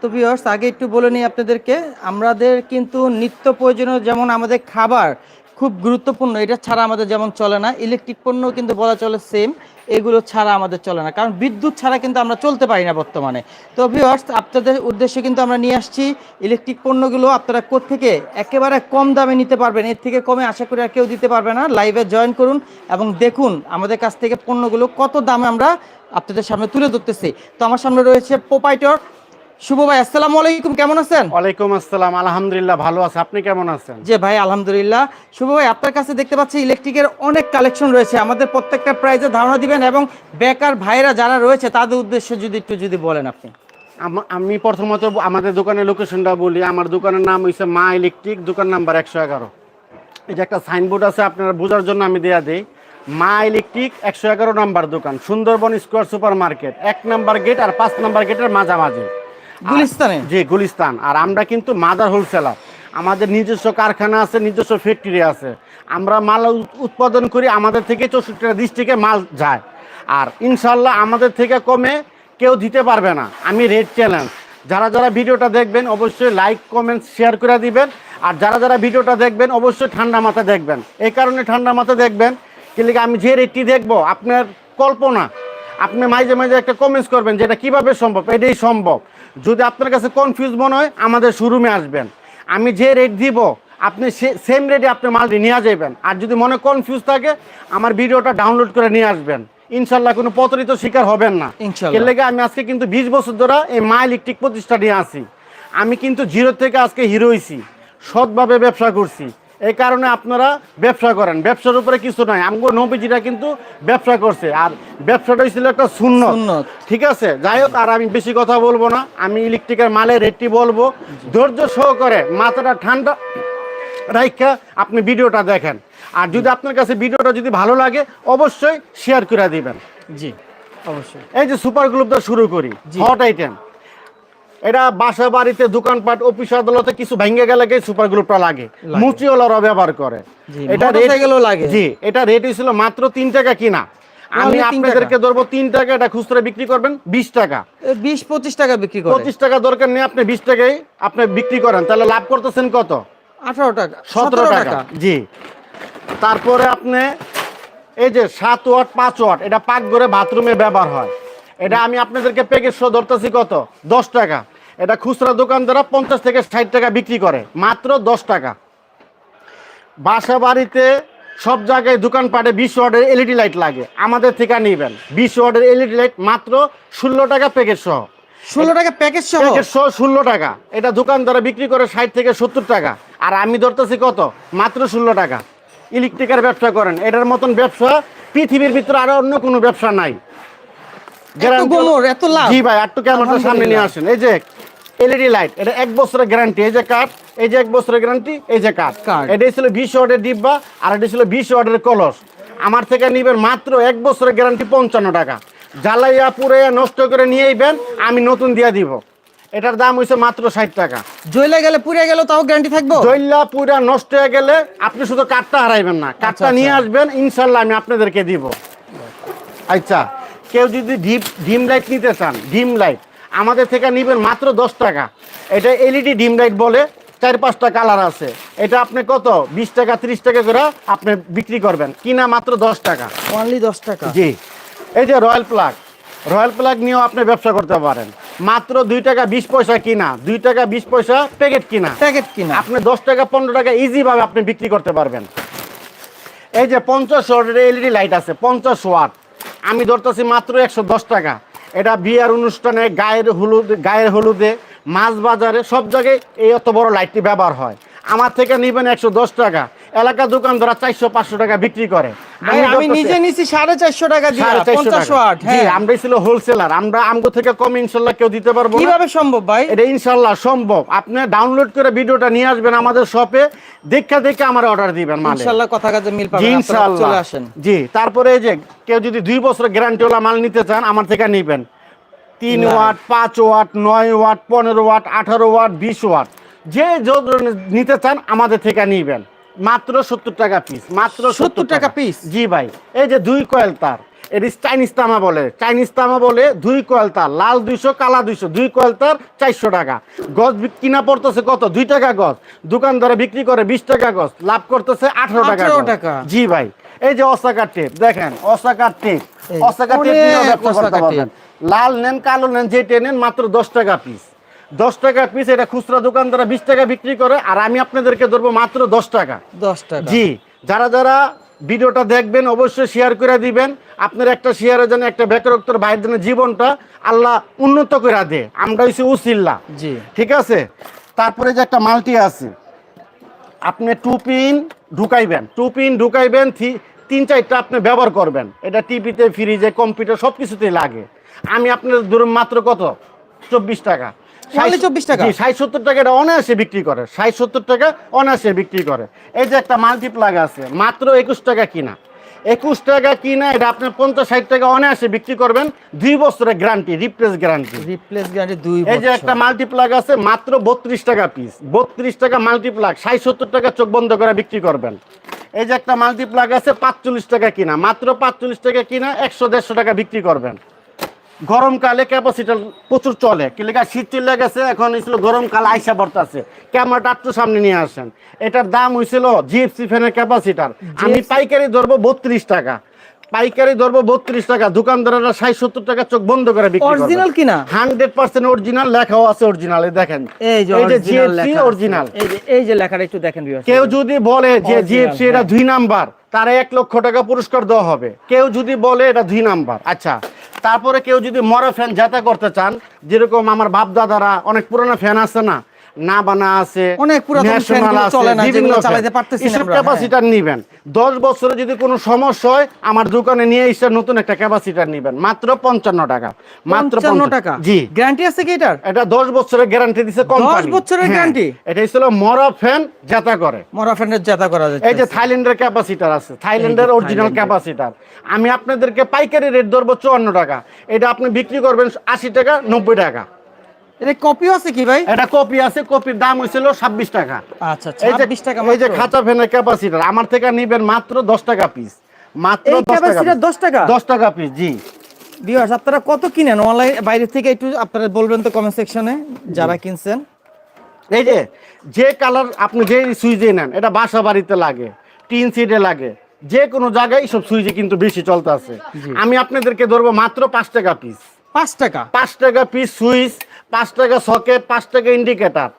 তো ভিউয়ার্স আগে একটু বলে নিই আপনাদেরকে, আমাদের কিন্তু নিত্য প্রয়োজনীয় যেমন আমাদের খাবার খুব গুরুত্বপূর্ণ, এটা ছাড়া আমাদের যেমন চলে না ইলেকট্রিক পণ্য কিন্তু বলা চলে সেম এগুলো ছাড়া আমাদের চলে না, কারণ বিদ্যুৎ ছাড়া কিন্তু আমরা চলতে পারি না বর্তমানে। তো ভিউয়ার্স আপনাদের উদ্দেশ্যে কিন্তু আমরা নিয়ে আসছি ইলেকট্রিক পণ্যগুলো, আপনারা থেকে একেবারে কম দামে নিতে পারবেন, এর থেকে কমে আশা করি আর কেউ দিতে পারবে না লাইভে জয়েন করুন এবং দেখুন আমাদের কাছ থেকে পণ্যগুলো কত দামে আমরা আপনাদের সামনে তুলে ধরতেছি। তো আমার সামনে রয়েছে পোপাইটর শুভ ভাই আসসালামু আলাইকুম কেমন আছেন? ওয়ালাইকুম আসসালাম আলহামদুলিল্লাহ ভালো আছে। আপনি কেমন আছেন? যে ভাই আলহামদুলিল্লাহ। শুভ ভাই আপনার কাছে দেখতে পাচ্ছি ইলেকট্রিকের অনেক কালেকশন রয়েছে। আমাদের প্রত্যেকটা প্রাইজে ধারণা দিবেন এবং বেকার ভাইরা যারা রয়েছে তাদের উদ্দেশ্যে যদি একটু যদি বলেন আপনি। আমি প্রথমত আমাদের দোকানের লোকেশনটা বলি। আমার দোকানের নাম হইছে মা ইলেকট্রিক দোকান নাম্বার একশো এগারো। এই যে একটা সাইনবোর্ড আছে আপনারা বোঝার জন্য আমি দেয়া দিই। মা ইলেকট্রিক একশো এগারো নাম্বার দোকান সুন্দরবন স্কোয়ার সুপার মার্কেট এক নাম্বার গেট আর পাঁচ নাম্বার গেটের মাঝামাঝি। গুলিস্তানে? জি গুলিস্তান। আর আমরা কিন্তু মাদার হোলসেলার। আমাদের নিজস্ব কারখানা আছে নিজস্ব ফ্যাক্টরি আছে। আমরা মাল উৎ- উৎপাদন করি আমাদের থেকে চৌষট্টিটা ডিস্ট্রিক্টে মাল যায়। আর ইনশাল্লাহ আমাদের থেকে কমে কেউ দিতে পারবে না। আমি রেড চ্যালেঞ্জ। যারা যারা ভিডিওটা দেখবেন অবশ্যই লাইক কমেন্ট শেয়ার করে দিবেন। আর যারা যারা ভিডিওটা দেখবেন অবশ্যই ঠান্ডা মাথা দেখবেন। এই কারণে ঠান্ডা মাথা দেখবেন। কিন্তু আমি যে রেটটি দেখব আপনার কল্পনা। আপনি মাঝে মাঝে একটা কমেন্টস করবেন যেটা কীভাবে সম্ভব? এটাই সম্ভব। যদি আপনার কাছে কনফিউজ মনে হয় আমাদের শোরুমে আসবেন। আমি যে রেট দিব আপনি সেম রেটে আপনি মালটি নিয়ে যাবেন আর যদি মনে কনফিউজ থাকে আমার ভিডিওটা ডাউনলোড করে নিয়ে আসবেন। ইনশাল্লাহ কোনো প্রতারিত শিকার হবেন না। এর লেগে আমি আজকে কিন্তু বিশ বছর ধরে এই মা ইলেকট্রিক প্রতিষ্ঠা নিয়ে আসি আমি কিন্তু জিরো থেকে আজকে হিরো হয়েছি সৎভাবে ব্যবসা করছি। এই কারণে আপনারা ব্যবসা করেন। ব্যবসার উপরে কিছু নাই। আমগো নবীজিরা কিন্তু ব্যবসা করছে। আর ব্যবসাটা হয়েছিল একটা শূন্য ঠিক আছে? যাই হোক আর আমি বেশি কথা বলব না। আমি ইলেকট্রিকের মালের রেটটি বলব। ধৈর্য সহকারে মাথাটা ঠান্ডা রাইখা আপনি ভিডিওটা দেখেন। আর যদি আপনার কাছে ভিডিওটা যদি ভালো লাগে অবশ্যই শেয়ার করে দিবেন। জি অবশ্যই। এই যে সুপার গ্লুপটা শুরু করি। হট আইটেম এটা বাসা বাড়িতে দোকানপাট অফিস আদালতে কিছু ভেঙে গেলে সুপার গ্লুপটা লাগে। মুচিওয়ালারা ব্যবহার করে। এটা মোটরসাইকেলও লাগে। জি এটা রেট হয়েছিল মাত্র তিন টাকা কিনা। আমি আপনাদেরকে ধরবো তিন টাকা এটা খুচরা বিক্রি করবেন বিশ টাকা। বিশ পঁচিশ টাকা বিক্রি করে। পঁচিশ টাকা দরকার নেই আপনি বিশ টাকায় আপনি বিক্রি করেন। তাহলে লাভ করতেছেন কত? আঠারো টাকা। সতেরো টাকা। জি। তারপরে আপনি এই যে সাত ওয়াট পাঁচ ওয়াট এটা পাক করে বাথরুমে ব্যবহার হয়। এটা আমি আপনাদেরকে প্যাকেজ ধরতেছি কত? দশ টাকা। এটা খুচরা দোকানদাররা পঞ্চাশ থেকে ষাট টাকা বিক্রি করে মাত্র দশ টাকা। বাসা বাড়িতে সব জায়গায় দোকানপাটে বিশ ওয়ার্ডের এলইডি লাইট লাগে আমাদের থেকে নিবেন। বিশ ওয়ার্ডের এলইডি লাইট মাত্র ষোলো টাকা প্যাকেজ সহ। ষোলো টাকা প্যাকেজ সহ? প্যাকেট সহ ষোলো টাকা। এটা দোকানদারা বিক্রি করে ষাট থেকে সত্তর টাকা। আর আমি ধরতেছি কত? মাত্র ষোলো টাকা। ইলেকট্রিকের ব্যবসা করেন এটার মতন ব্যবসা পৃথিবীর ভিতরে আরও অন্য কোনো ব্যবসা নাই? জি ভাই একটু ক্যামেরাটা সামনে নিয়ে আসেন। এই যে এলইডি লাইট এটা এক বছরের গ্যারান্টি এই যে কাঠ এই যে এক বছরের গ্যারান্টি এই যে কাঠ। এটা ছিল বিশ ওয়ার্ডের ডিব্বা আর এটা ছিল বিশ ওয়ার্ডের কলস। আমার থেকে নিবেন মাত্র এক বছরের গ্যারান্টি পঞ্চান্ন টাকা। জ্বালাইয়া পুড়াইয়া নষ্ট করে নিয়ে আইবেন আমি নতুন দিয়ে দিব। এটার দাম হইছে মাত্র ষাট টাকা। জ্বলে গেলে পুড়ে গেল তাও গ্যারান্টি থাকব? জৈলা পুরা নষ্ট হয়ে গেলে আপনি শুধু কাঠটা হারাইবেন না। কাঠটা আচ্ছা। নিয়ে আসবেন ইনশাল্লাহ আমি আপনাদেরকে দিব। আচ্ছা কেউ যদি ডিম লাইট নিতে চান ডিম লাইট আমাদের থেকে নিবেন মাত্র দশ টাকা। এটা এলইডি ডিম লাইট বলে চার পাঁচটা কালার আছে। এটা আপনি কত? বিশ টাকা ত্রিশ টাকা করে আপনি বিক্রি করবেন। কিনা মাত্র দশ টাকা। অনলি দশ টাকা। জি। এই যে রয়্যাল প্লাগ রয়্যাল প্লাগ নিয়েও আপনি ব্যবসা করতে পারেন। মাত্র দুই টাকা বিশ পয়সা কিনা। দুই টাকা বিশ পয়সা প্যাকেট কিনা। প্যাকেট কিনা। আপনি দশ টাকা পনেরো টাকা ইজিভাবে আপনি বিক্রি করতে পারবেন। এই যে পঞ্চাশ ওয়াটের এলইডি লাইট আছে পঞ্চাশ ওয়াট। আমি ধরতেছি মাত্র একশো দশ টাকা। এটা বিয়ার অনুষ্ঠানে গায়ের হলুদ, গায়ের হলুদে, মাছ বাজারে সব জায়গায় এই অত বড় লাইটটি ব্যবহার হয়। আমার থেকে নিবেন একশো দশ টাকা। এলাকা দোকানদারা চারশো পাঁচশো টাকা বিক্রি করে। আমি নিজে নিছি সাড়ে চারশো টাকা হ্যাঁ। আমরাই ছিল হোলসেলার আমরা আমগো থেকে কম ইনশাল্লাহ কেউ দিতে পারব কীভাবে সম্ভব ভাই? এটা ইনশাল্লাহ সম্ভব। আপনি ডাউনলোড করে ভিডিওটা নিয়ে আসবেন আমাদের শপে দেখা দেখে আমার অর্ডার দিবেন মানে ইনশাল্লাহ কথা কাজে মিল পাবেন ইনশাল্লাহ। চলে আসেন। জি তারপরে এই যে কেউ যদি দুই বছর গ্যারান্টিওয়ালা মাল নিতে চান আমার থেকে নিবেন। তিন। ওয়াট পাঁচ ওয়াট নয় ওয়াট পনেরো ওয়াট আঠারো ওয়াট বিশ ওয়াট। যে যত নিতে চান আমাদের থেকে নিবেন। মাত্র সত্তর টাকা পিস মাত্র 70 টাকা। পিস জি ভাই এই যে দুই কয়েল তার এটি চাইনিজ তামা বলে চাইনিজ তামা বলে দুই কয়েল তার লাল দুইশো কালা দুইশো দুই কয়েল তার চারশো টাকা। বিক- কিনা পড়তেছে কত? দুই টাকা গজ দোকানদারে বিক্রি করে বিশ টাকা গজ লাভ করতেছে আঠারো টাকা টাকা। জি ভাই এই যে অসাকার টেপ দেখেন অসাকার টেপ অসাকার টেপ লাল নেন কালো নেন যেটা নেন মাত্র দশ টাকা পিস দশ টাকা পিস এটা খুচরা দোকানদারা বিশ টাকা বিক্রি করে আর আমি আপনাদেরকে ধরবো মাত্র দশ টাকা। দশ টাকা। জি যারা যারা ভিডিওটা দেখবেন অবশ্যই শেয়ার করে দিবেন। আপনার একটা শেয়ারের জন্য একটা বেকারত্বর ভাইয়ের জন্য জীবনটা আল্লাহ উন্নত করে দে। আমরা হইছি উসিল্লা। জি। ঠিক আছে? তারপরে যে একটা মাল্টি আছে আপনি টু পিন ঢুকাইবেন। টু পিন ঢুকাইবেন তিন চারটা আপনি ব্যবহার করবেন। এটা টিভিতে ফ্রিজে কম্পিউটার সব কিছুতেই লাগে। আমি আপনার ধরুন মাত্র কত? চব্বিশ টাকা। 24 টাকা? ষাট সত্তর টাকা এটা অনায়াসে বিক্রি করে। ষাট সত্তর টাকা অনায়াসে বিক্রি করে। এই যে একটা মাল্টিপ্লাগ আছে মাত্র একুশ টাকা কিনা। একুশ টাকা কিনা এটা আপনি পঞ্চাশ ষাট টাকা অনায়াসে বিক্রি করবেন। দুই বছরের guarantee replace guarantee replace guarantee দুই এই যে। একটা মাল্টিপ্লাগ আছে মাত্র বত্রিশ টাকা পিস বত্রিশ টাকা মাল্টিপ্লাগ ষাট সত্তর টাকা চোখ বন্ধ করে বিক্রি করবেন। এই যে একটা মাল্টিপ্লাগ আছে পাঁচচল্লিশ টাকা কিনা। মাত্র পাঁচচল্লিশ টাকা কিনা একশো দেড়শো টাকা বিক্রি করবেন। গরমকালে ক্যাপাসিটার প্রচুর চলে। কি লেখা শীত চলে গেছে এখন ছিল গরমকাল আইসা বর্তাছে ক্যামেরাটা একটু সামনে নিয়ে আসেন। এটার দাম হয়েছিল জিএফসি ফ্যানের ক্যাপাসিটার আমি পাইকারি ধরবো বত্রিশ টাকা। পাইকারি ধরবো বত্রিশ টাকা। দোকানদাররা ষাট সত্তর টাকা চোখ বন্ধ করে বিক্রি Original কিনা? হান্ড্রেড পার্সেন্ট অরিজিনাল লেখাও আছে অরিজিনাল দেখেন। এই যে এই যে জিএফসি অরিজিনাল এই যে লেখাটা একটু দেখেন। কেউ যদি বলে যে জিএফসি এটা হ্যাঁ। দুই নাম্বার তারা এক লক্ষ টাকা পুরস্কার দেওয়া হবে। কেউ যদি বলে এটা দুই নাম্বার আচ্ছা। তারপরে কেউ যদি মরে ফ্যান যাতা করতে চান, যেরকম আমার বাপ দাদারা অনেক পুরোনো ফ্যান আছে না না বানা আছে অনেক চলে না, যেগুলো চালাতে পারতেছি না। ক্যাপাসিটার নিবেন। দশ বছরে যদি কোনো সমস্যা হয় আমার দোকানে নিয়ে এসে নতুন একটা ক্যাপাসিটার নিবেন। মাত্র পঞ্চান্ন টাকা। মাত্র 55 টাকা? জি। গ্যারান্টি আছে কি এটার? এটা দশ বছরের গ্যারান্টি দিছে কোম্পানি বছরের guarantee? এটা ছিল মরা ফ্যান যাতা করে। মরা ফ্যানের জাতা করা যাচ্ছে। এই যে থাইল্যান্ডের ক্যাপাসিটার আছে থাইল্যান্ডের অরিজিনাল ক্যাপাসিটার আমি আপনাদেরকে পাইকারি রেট ধরবো চুয়ান্ন টাকা। এটা আপনি বিক্রি করবেন আশি টাকা নব্বই টাকা। এটা কপিও আছে কি ভাই? এটা কপি আছে কপির দাম হয়েছিল ছাব্বিশ টাকা। আচ্ছা এই 26 টাকা এই যে। খাঁচা ফ্যানের ক্যাপাসিটার আমার থেকে নিবেন মাত্র দশ টাকা পিস মাত্র এই ক্যাপাসিটার 10 টাকা? দশ টাকা পিস জি। ভিউয়ার্স আপনারা কত কিনেন? অনলাইন বাইরে থেকে একটু আপনারা বলবেন তো কমেন্ট সেকশনে যারা কিনছেন। এই যে যে কালার আপনি যে সুইচে নেন এটা বাসা বাড়িতে লাগে টিন সিটে লাগে। যে কোনো জায়গায় সব সুইচে কিন্তু বেশি চলতে আছে। আমি আপনাদেরকে ধরবো মাত্র পাঁচ টাকা পিস পাঁচ টাকা? পাঁচ টাকা পিস সুইচ পাঁচ টাকা সকেট, পাঁচ টাকা ইন্ডিকেটার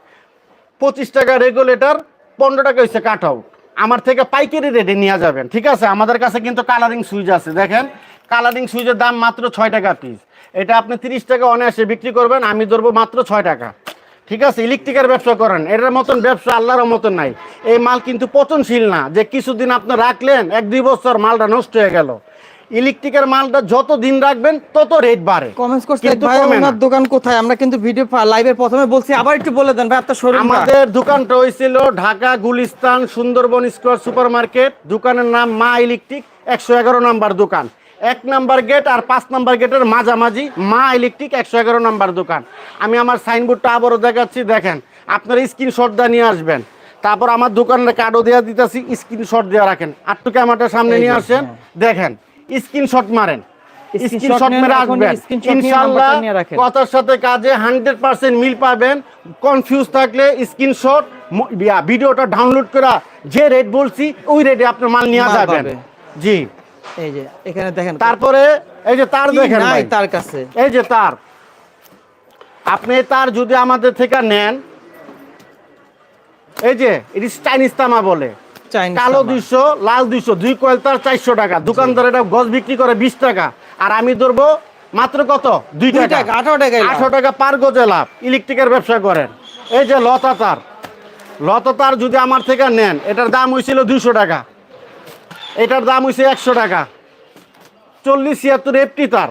পঁচিশ টাকা রেগুলেটর পনেরো টাকা হচ্ছে কাট আউট আমার থেকে পাইকারি রেটে নিয়ে যাবেন, ঠিক আছে? আমাদের কাছে কিন্তু কালারিং সুইচ আছে, দেখেন? কালারিং সুইচের দাম মাত্র ছয় টাকা পিস এটা আপনি তিরিশ টাকা অনায়াসে বিক্রি করবেন, আমি ধরবো মাত্র ছয় টাকা। ঠিক আছে? ইলেকট্রিকের ব্যবসা করেন, এটার মতন ব্যবসা আল্লাহর মতন নাই। এই মাল কিন্তু পচনশীল না। যে কিছুদিন আপনি রাখলেন, এক দুই বছর মালটা নষ্ট হয়ে গেল। ইলেকট্রিকের মালটা যত দিন রাখবেন তত রেট বাড়ে। কমেন্টস করছে কিন্তু ভাই। ওনার দোকান কোথায়? আমরা কিন্তু ভিডিও লাইভের প্রথমে বলছি আবার একটু বলে দেন ভাই আপনার শোরুম আমাদের দোকানটা হয়েছিল Dhaka Gulistan Sundarban square super market দোকানের নাম মা ইলেকট্রিক একশো এগারো নাম্বার দোকান। এক নাম্বার গেট আর পাঁচ নাম্বার গেটের মাঝামাঝি মা ইলেকট্রিক একশো এগারো নাম্বার দোকান। আমি আমার সাইনবোর্ডটা আবারও দেখাচ্ছি দেখেন আপনার স্ক্রিনশট দিয়ে নিয়ে আসবেন। তারপর আমার দোকানের কার্ডও দেওয়া দিতেছি স্ক্রিনশট দেওয়া রাখেন। আটটু ক্যামেরাটা সামনে নিয়ে আসেন দেখেন স্ক্রিনশট মারেন। Screenshot স্ক্রিনশট মেরে আসবেন। screenshot নিয়ে ইনশাল্লাহ নাম্বারটা নিয়ে রাখেন। কথার সাথে কাজে হান্ড্রেড পার্সেন্ট মিল পাবেন। কনফিউজ থাকলে স্ক্রিনশট ভিডিওটা ডাউনলোড করা যে রেট বলছি ওই রেটে আপনার মাল নিয়ে যাবেন। জি। এই যে এখানে দেখেন। তারপরে এই যে তার কি দেখেন ভাই। তার কাছে। এই যে তার। আপনি তার যদি আমাদের থেকে নেন এই যে এটি তামা বলে। কালো দুইশো লাল দুইশো দুই কয়েল তার চারশো টাকা। দোকানদার এটা গজ বিক্রি করে বিশ টাকা। আর আমি ধরবো মাত্র কত? দুই টাকা। টাকা, 18 আঠারো টাকা পার গজে লাভ। ইলেকট্রিকের ব্যবসা করেন। এই যে লতা তার। লতা তার যদি আমার থেকে নেন এটার দাম হয়েছিল দুইশো টাকা। এটার দাম হয়েছে একশো টাকা। চল্লিশ ছিয়াত্তর এফটি তার।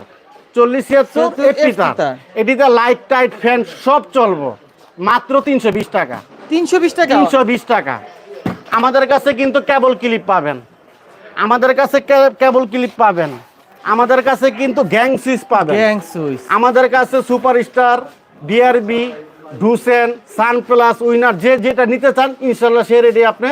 চল্লিশ ছিয়াত্তর 76 এফটি তার। তার। এটিতে লাইট টাইট ফ্যান সব চলবো। মাত্র তিনশো বিশ টাকা। তিনশো বিশ টাকা? তিনশো বিশ টাকা। আমাদের কাছে কিন্তু কেবল ক্লিপ পাবেন। আমাদের কাছে কেবল ক্লিপ পাবেন। আমাদের কাছে কিন্তু গ্যাং সুইচ পাবেন। Gang switch. আমাদের কাছে সুপারস্টার বিআরবি ডুসেন সান প্লাস উইনার যে যেটা নিতে চান ইনশাল্লাহ সে রেডি আপনি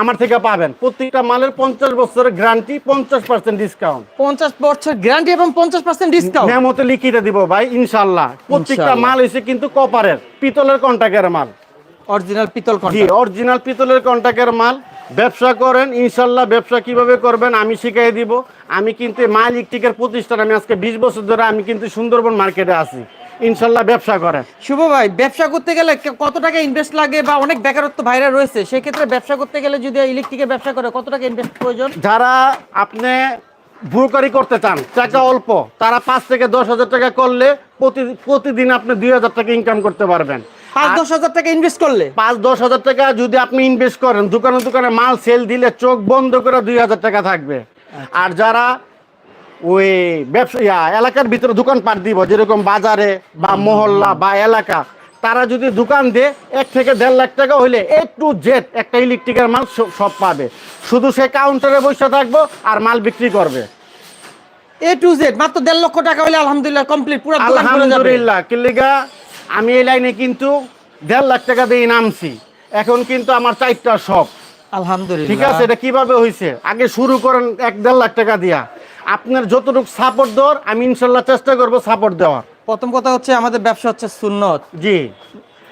আমার থেকে পাবেন। প্রত্যেকটা মালের পঞ্চাশ বছরের গ্যারান্টি পঞ্চাশ পার্সেন্ট ডিসকাউন্ট পঞ্চাশ বছর গ্যারান্টি এবং পঞ্চাশ পার্সেন্ট ডিসকাউন্ট মেমতে লিখিয়ে দিব ভাই ইনশাল্লাহ প্রত্যেকটা মাল হয়েছে কিন্তু কপারের পিতলের কন্টাক্টের মাল। অরিজিনাল পিতল জি অরিজিনাল পিতলের কন্টাক্টের মাল। ব্যবসা করেন ইনশাল্লাহ ব্যবসা কীভাবে করবেন আমি শিখাই দিব। আমি কিন্তু মা ইলেকট্রিকের প্রতিষ্ঠান আমি আজকে বিশ বছর ধরে আমি কিন্তু সুন্দরবন মার্কেটে আছি। ইনশাল্লাহ ব্যবসা করেন। শুভ ভাই ব্যবসা করতে গেলে কত টাকা ইনভেস্ট লাগে বা অনেক বেকারত্ব ভাইরা রয়েছে? সেক্ষেত্রে ব্যবসা করতে গেলে যদি ইলেকট্রিকের ব্যবসা করে কত টাকা ইনভেস্ট প্রয়োজন? যারা আপনি ব্রোকারি করতে চান টাকা অল্প তারা পাঁচ থেকে দশ হাজার টাকা করলে প্রতি প্রতিদিন আপনি দুই হাজার টাকা ইনকাম করতে পারবেন। পাঁচ দশ হাজার টাকা ইনভেস্ট করলে? পাঁচ দশ হাজার টাকা যদি আপনি ইনভেস্ট করেন দোকানে দোকানে মাল সেল দিলে চোখ বন্ধ করে দুই হাজার টাকা থাকবে। আর যারা ওই ব্যবসা এলাকার ভিতরে দোকান পাট দিব যেরকম বাজারে বা মহল্লা বা এলাকা তারা যদি দোকান দেয় এক থেকে দেড় লাখ টাকা হইলে এ টু জেড একটা ইলেকট্রিকের মাল সব পাবে। শুধু সে কাউন্টারে বসে থাকব আর মাল বিক্রি করবে। এ টু জেড মাত্র দেড় লক্ষ টাকা হলে আলহামদুলিল্লাহ কমপ্লিট পুরো আলহামদুলিল্লাহ কিল্লিগা আমি এই লাইনে কিন্তু দেড় লাখ টাকা দিয়ে নামছি। এখন কিন্তু আমার চারটা শপ আলহামদুলিল্লাহ। ঠিক আছে এটা কীভাবে হয়েছে আগে শুরু করেন এক দেড় লাখ টাকা দিয়া। আপনার যতটুকু সাপোর্ট দেওয়ার আমি ইনশাল্লাহ চেষ্টা করব সাপোর্ট দেওয়ার। প্রথম কথা হচ্ছে আমাদের ব্যবসা হচ্ছে সুন্নত। জি।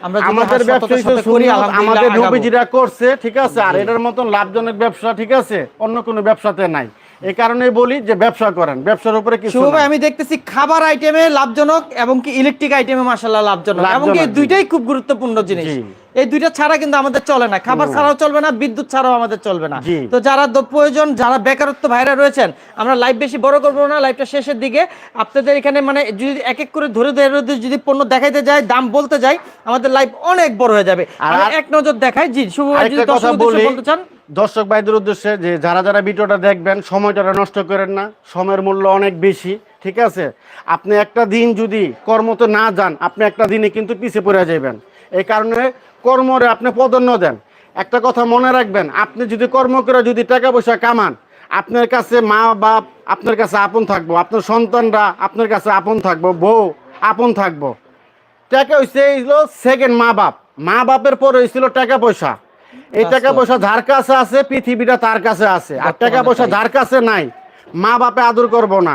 আমরা আমাদের ব্যবসা করি, আমাদের। নবীজিরা করছে ঠিক আছে আর এটার মতন লাভজনক ব্যবসা ঠিক আছে অন্য কোনো ব্যবসাতে নাই। এই কারণে বলি যে ব্যবসা করেন ব্যবসার উপরে কিছু ভাই আমি দেখতেছি খাবার আইটেমে লাভজনক এবং কি ইলেকট্রিক আইটেমে মাশাআল্লাহ লাভজনক এবং কি এই দুইটাই খুব গুরুত্বপূর্ণ জিনিস। এই দুইটা ছাড়া কিন্তু আমাদের চলে না। খাবার ছাড়াও চলবে না বিদ্যুৎ ছাড়াও আমাদের চলবে না। তো যারা প্রয়োজন যারা বেকারত্ব ভাইরা রয়েছেন আমরা লাইভ বেশি বড় করব না লাইভটা শেষের দিকে। আপনাদের এখানে মানে যদি এক এক করে ধরে ধরে যদি পণ্য দেখাইতে যায় দাম বলতে যাই আমাদের লাইভ অনেক বড় হয়ে যাবে। আর- এক নজর দেখায় জি শুভ কথা বলতে চান। দর্শক ভাইদের উদ্দেশ্যে যে যারা যারা ভিডিওটা দেখবেন, সময়টা নষ্ট করেন না, সময়ের মূল্য অনেক বেশি, ঠিক আছে? আপনি একটা দিন যদি কর্মতে না যান, আপনি একটা দিনে কিন্তু পিছিয়ে পড়ে যাবেন এই কারণে কর্মরে আপনি প্রাধান্য দেন। একটা কথা মনে রাখবেন, আপনি যদি কর্ম করে যদি টাকা পয়সা কামান, আপনার কাছে মা বাপ, আপনার কাছে আপন থাকব, আপনার সন্তানরা আপনার কাছে আপন থাকব, বউ আপন থাকব। টাকা হইছে সেকেন্ড মা বাপ। মা বাপের পরে হয়েছিল টাকা পয়সা। এই টাকা পয়সা যার কাছে আছে পৃথিবীটা তার কাছে আছে। আর টাকা পয়সা তাই। যার কাছে নাই মা বাপে আদর করব না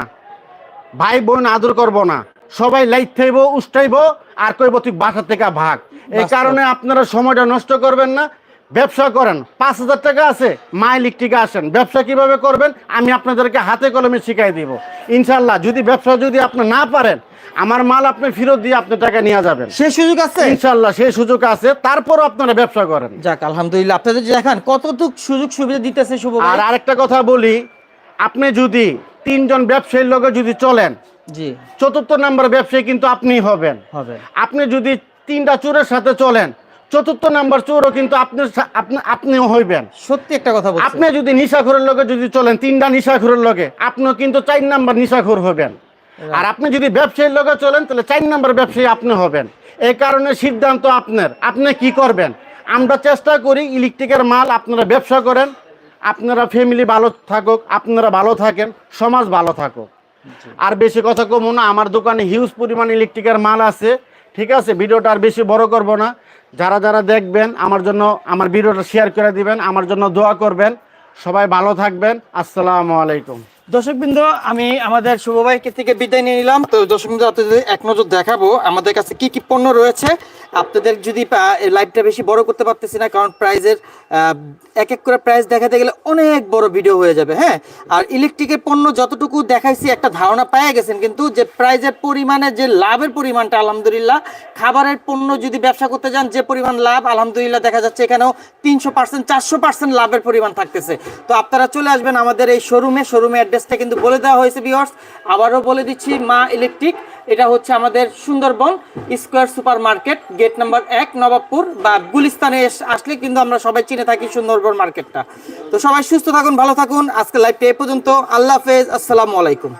ভাই বোন আদর করব না সবাই লাইট থাইব উষ্টাইব আর কইব তুই বাসা থেকে ভাগ। এই কারণে আপনারা সময়টা নষ্ট করবেন না ব্যবসা করেন পাঁচ হাজার টাকা আছে মা ইলেকট্রিকে আসেন। ব্যবসা কীভাবে করবেন? আমি আপনাদেরকে হাতে কলমে শিখাই দিব। ইনশাল্লাহ যদি ব্যবসা যদি আপনি না পারেন আমার মাল আপনি ফেরত দিয়ে আপনি টাকা নিয়ে যাবেন। সেই সুযোগ আছে? ইনশাল্লাহ সেই সুযোগ আছে। তারপরও আপনারা ব্যবসা করেন। যাক আলহামদুলিল্লাহ। আপনাদের দেখান কতটুক সুযোগ সুবিধা দিতেছে শুভ আর আরেকটা কথা বলি আপনি যদি তিনজন ব্যবসায়ীর লগে যদি চলেন জি। চতুর্থ নাম্বার ব্যবসায়ী কিন্তু আপনিই হবেন। হবে। আপনি যদি তিনটা চোরের সাথে চলেন চতুর্থ নাম্বার চোরও কিন্তু আপনি আপনি আপনিও হইবেন। সত্যি একটা কথা বলছেন। আপনি যদি নিশাখোরের লগে যদি চলেন তিনটা নিশাখোরের লগে আপনিও কিন্তু চার নাম্বার নিশাখোর হবেন। আর আপনি যদি ব্যবসায়ীর লগে চলেন তাহলে চার নাম্বার ব্যবসায়ী আপনি হবেন। এই কারণে সিদ্ধান্ত আপনার। আপনি কি করবেন? আমরা চেষ্টা করি ইলেকট্রিকের মাল আপনারা ব্যবসা করেন আপনারা ফ্যামিলি ভালো থাকুক আপনারা ভালো থাকেন সমাজ ভালো থাকুক। আর বেশি কথা কমো না আমার দোকানে হিউজ পরিমাণ ইলেকট্রিকের মাল আছে ঠিক আছে? ভিডিওটা আর বেশি বড় করব না। যারা যারা দেখবেন, আমার জন্য আমার ভিডিওটা শেয়ার করে দিবেন, আমার জন্য দোয়া করবেন। সবাই ভালো থাকবেন। আসসালামু আলাইকুম। দর্শকবৃন্দ, আমি আমাদের শুভ থেকে বিদায় নিয়ে নিলাম। তো দর্শকবৃন্দ, আপনাদের এক নজর দেখাবো, আমাদের কাছে কি কি পণ্য রয়েছে। আপনাদের যদি লাইভটা বেশি বড় করতে পারতেছি না, কারণ প্রাইজের এক এক করে প্রাইস দেখাতে গেলে অনেক বড় ভিডিও হয়ে যাবে হ্যাঁ? আর ইলেকট্রিকের পণ্য যতটুকু দেখাইছি, একটা ধারণা পেয়ে গেছেন কিন্তু যে প্রাইজের পরিমাণে যে লাভের পরিমাণটা, আলহামদুলিল্লাহ, খাবারের পণ্য যদি ব্যবসা করতে যান, যে পরিমাণ লাভ, আলহামদুলিল্লাহ, দেখা যাচ্ছে এখানেও তিনশো পার্সেন্ট চারশো পার্সেন্ট লাভের পরিমাণ থাকতেছে। তো আপনারা চলে আসবেন আমাদের এই শোরুমে শোরুমে অ্যাড্রেসটা কিন্তু বলে দেওয়া হয়েছে বিয়ার্স আবারও বলে দিচ্ছি, মা ইলেকট্রিক এটা হচ্ছে আমাদের Sundarban square super market gate number এক, নবাবপুর বা গুলিস্তানে আসলে কিন্তু আমরা সবাই চিনে থাকি সুন্দরবন মার্কেটটা তো সবাই সুস্থ থাকুন, ভালো থাকুন। আজকে লাইভটা এ পর্যন্ত। আল্লাহ হাফেজ। আসসালামু আলাইকুম।